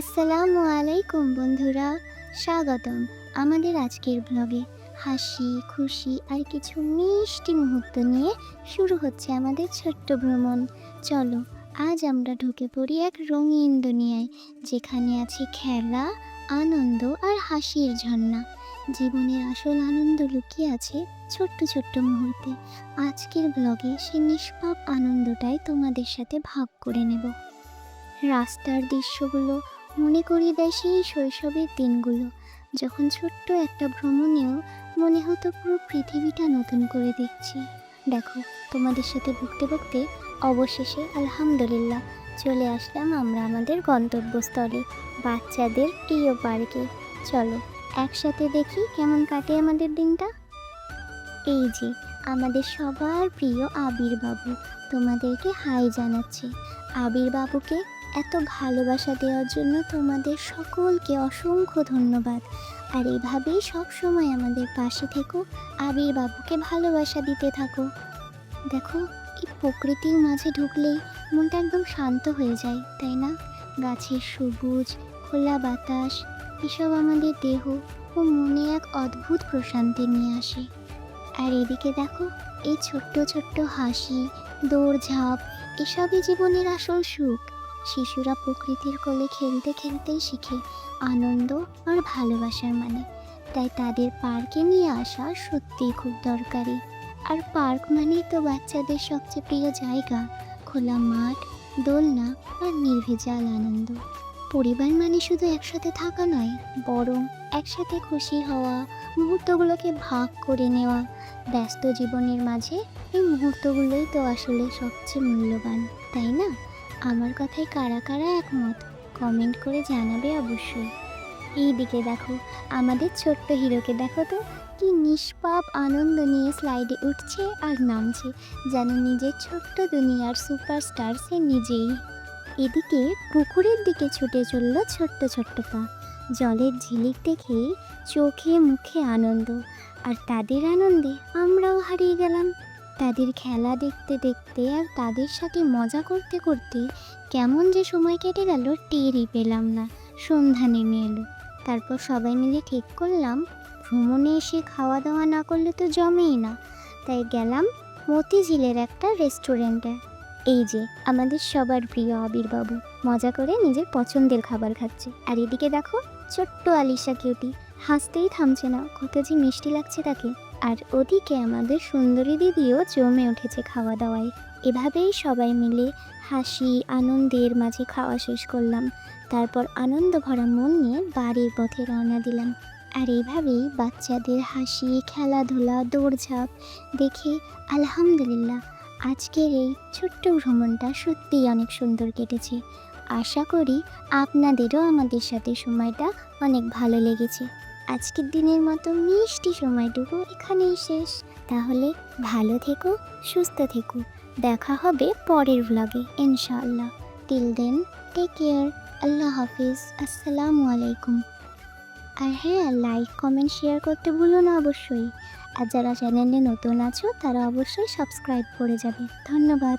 আসসালামু আলাইকুম বন্ধুরা, স্বাগতম আমাদের আজকের ব্লগে হাসি, খুশি আর কিছু মিষ্টি মুহূর্ত নিয়ে শুরু হচ্ছে আমাদের ছোট্ট ভ্রমণ। চলো, আজ আমরা ঢুকে পড়ি এক রঙিন দুনিয়ায়, যেখানে আছে খেলা, আনন্দ আর হাসির ঝর্ণা। জীবনের আসল আনন্দ লুকিয়ে আছে ছোট্ট ছোট্ট মুহূর্তে। আজকের ব্লগে সে নিষ্পাপ আনন্দটাই তোমাদের সাথে ভাগ করে নেব। রাস্তার দৃশ্যগুলো মনে করিয়ে দেয় সেই শৈশবের দিনগুলো। যখন ছোট্ট একটা ভ্রমণেও মনে হতো পুরো পৃথিবীটা নতুন করে দেখছি। দেখো, তোমাদের সাথে ভুগতে ভুগতে অবশেষে আলহামদুলিল্লাহ চলে আসলাম আমরা আমাদের গন্তব্যস্থলে, বাচ্চাদের প্রিয় পার্কে। চলো, একসাথে দেখি কেমন কাটে আমাদের দিনটা। এই যে, আমাদের সবার প্রিয় আবির বাবু তোমাদেরকে হাই জানাচ্ছি। আবির বাবুকে এত ভালোবাসা দেওয়ার জন্য তোমাদের সকলকে অসংখ্য ধন্যবাদ। আর এভাবেই সবসময় আমাদের পাশে থেকো, আবির বাবুকে ভালোবাসা দিতে থাকো। দেখো, এই প্রকৃতির মাঝে ঢুকলেই মনটা একদম শান্ত হয়ে যায়, তাই না? গাছের সবুজ, খোলা বাতাস, এসব আমাদের দেহ ও মনে এক অদ্ভুত প্রশান্তি নিয়ে আসে। আর এদিকে দেখো, এই ছোট্ট ছোট্ট হাসি, দৌড়ঝাঁপ, এসবই জীবনের আসল সুখ। শিশুরা প্রকৃতির কোলে খেলতে খেলতেই শিখে আনন্দ আর ভালোবাসার মানে। তাই তাদের পার্কে নিয়ে আসা সত্যিই খুব দরকারি। আর পার্ক মানেই তো বাচ্চাদের সবচেয়ে প্রিয় জায়গা। খোলা মাঠ, দোলনা আর নির্ভেজাল আনন্দ। পরিবার মানে শুধু একসাথে থাকা নয়, বরং একসাথে খুশি হওয়া, মুহূর্তগুলোকে ভাগ করে নেওয়া। ব্যস্ত জীবনের মাঝে এই মুহূর্তগুলোই তো আসলে সবচেয়ে মূল্যবান, তাই না? আমার কথায় কারা কারা একমত? কমেন্ট করে জানাবে অবশ্যই। এই দিকে দেখো, আমাদের ছোট্ট হিরোকে দেখো তো, কি নিষ্পাপ আনন্দ নিয়ে স্লাইডে উঠছে আর নামছে, যেন নিজের ছোট্ট দুনিয়ার সুপারস্টার সে নিজেই। এদিকে পুকুরের দিকে ছুটে চলল ছোট্ট ছোট্ট পা। জলের ঝিলিক দেখে চোখে মুখে আনন্দ, আর তাদের আনন্দে আমরাও হারিয়ে গেলাম। তাদের খেলা দেখতে দেখতে আর তাদের সাথে মজা করতে করতে কেমন যে সময় কেটে গেল, টেরই পেলাম না। সন্ধ্যা নেমে এলো। তারপর সবাই মিলে ঠিক করলাম, ভ্রমণে এসে খাওয়া দাওয়া না করলে তো জমেই না। তাই গেলাম মতিঝিলের একটা রেস্টুরেন্টে। এই যে, আমাদের সবার প্রিয় আবিরবাবু। মজা করে নিজের পছন্দের খাবার খাচ্ছে। আর এদিকে দেখো, ছোট্ট আলিশা কিউটি। হাসতেই থামছে না। কত যে মিষ্টি লাগছে তাকে। আর ওদিকে আমাদের সুন্দরী দিদিও জমে উঠেছে খাওয়া দাওয়ায় এভাবেই সবাই মিলে হাসি, আনন্দের মাঝে খাওয়া শেষ করলাম। তারপর আনন্দ ভরা মন নিয়ে বাড়ির পথে রওনা দিলাম। আর এইভাবেই বাচ্চাদের হাসি, খেলাধুলা, দৌড়ঝাঁপ দেখে আলহামদুলিল্লাহ আজকের এই ছোট্ট ভ্রমণটা সত্যিই অনেক সুন্দর কেটেছে। আশা করি আপনাদেরও আমাদের সাথে সময়টা অনেক ভালো লেগেছে। আজকের দিনের মতো মিষ্টি সময়টুকু এখানেই শেষ। তাহলে ভালো থেকো, সুস্থ থেকো। দেখা হবে পরের ভ্লগে ইনশাআল্লাহ। টিল দেন টেক কেয়ার আল্লাহ হাফিজ। আসসালামু আলাইকুম। আর হ্যাঁ লাইক কমেন্ট শেয়ার করতে ভুলো না অবশ্যই। আর যারা চ্যানেলে নতুন আছো, তারা অবশ্যই সাবস্ক্রাইব করে যাবে। ধন্যবাদ।